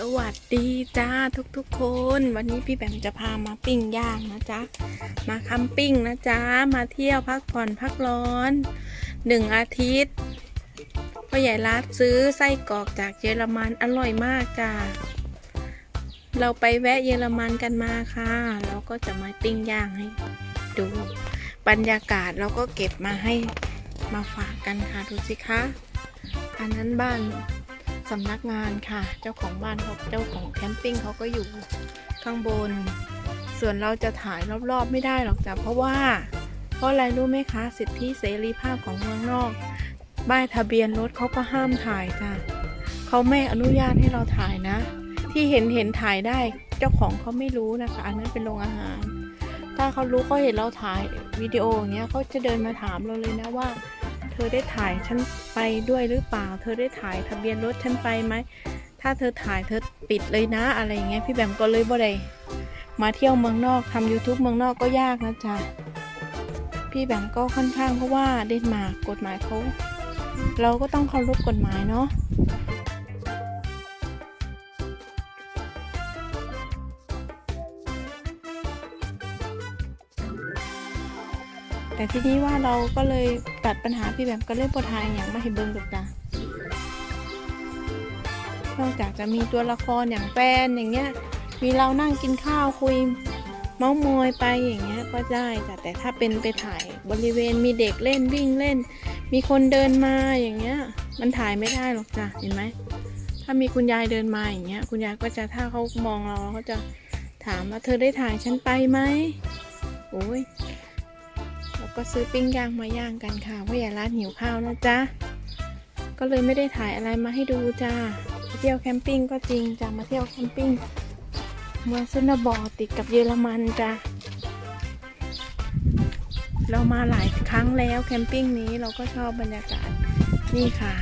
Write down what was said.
สวัสดีจ้าทุกๆคน วันนี้พี่แบมจะพามาปิ้งย่างนะจ๊ะ มาคัมปิ้งนะจ๊ะ มาเที่ยวพักผ่อนพักร้อนหนึ่งอาทิตย์พ่อใหญ่รัดซื้อไส้กรอกจากเยอรมันอร่อยมากจ้าเราไปแวะเยอรมันกันมาค่ะเราก็จะมาปิ้งย่างให้ดูบรรยากาศเราก็เก็บมาให้มาฝากกันค่ะดูสิคะอันนั้นบ้าน สำนักงานค่ะ เจ้าของบ้านเขาเจ้าของแคมปิ้งเขาก็อยู่ข้างบน ส่วนเราจะถ่ายรอบๆไม่ได้หรอกจ้ะเพราะว่า เพราะอะไรรู้ไหมคะ สิทธิเสรีภาพของเมืองนอกป้ายทะเบียนรถเขาก็ห้ามถ่ายจ้ะเขาไม่อนุญาตให้เราถ่ายนะ ที่เห็นเห็นถ่ายได้เจ้าของเขาไม่รู้นะคะ อันนั้นเป็นโรงอาหาร ถ้าเขารู้เขาเห็นเราถ่ายวิดีโออย่างเงี้ยเขาจะเดินมาถามเราเลยนะว่า เธอได้ถ่ายฉันไปด้วยหรือเปล่า เธอได้ถ่ายทะเบียนรถฉันไปไหม ถ้าเธอถ่ายเธอปิดเลยนะอะไรอย่างเงี้ยพี่แบมก็เลยบ่ได้มาเที่ยวเมืองนอกทำ YouTube เมืองนอกก็ยากนะจ๊ะ พี่แบมก็ค่อนข้างเพราะว่าเดนมาร์กกฎหมายเขาเราก็ต้องเคารพกฎหมายเนาะ แต่ทีนี้ว่าเราก็เลยตัดปัญหาพี่แบมก็เลยปวดทายอย่างมาให้เบิ้งดอกจ้ะนอกจากจะมีตัวละครอย่างแฟนอย่างเงี้ย มีเรานั่งกินข้าวคุยเมาส์มอยไปอย่างเงี้ยก็ได้จ้ะแต่ถ้าเป็นไปถ่ายบริเวณมีเด็กเล่นวิ่งเล่น มีคนเดินมาอย่างเงี้ย มันถ่ายไม่ได้หรอกจ้ะเห็นไหมถ้ามีคุณยายเดินมาอย่างเงี้ย คุณยายก็จะถ้าเขามองเราเขาจะถามว่าเธอได้ถ่ายฉันไปไหม ก็ซื้อปิ้งย่างมาย่างกันค่ะเพราะอย่าร้านหิวข้าวนะจ๊ะก็เลยไม่ได้ถ่ายอะไรมาให้ดูจ้าเที่ยวแคมปิ้งก็จริงจ้ะมาเที่ยวแคมปิ้งเมืองซุนบอติดกับเยอรมันจ้าเรามาหลายครั้งแล้วแคมปิ้งนี้เราก็ชอบบรรยากาศนี่ค่ะ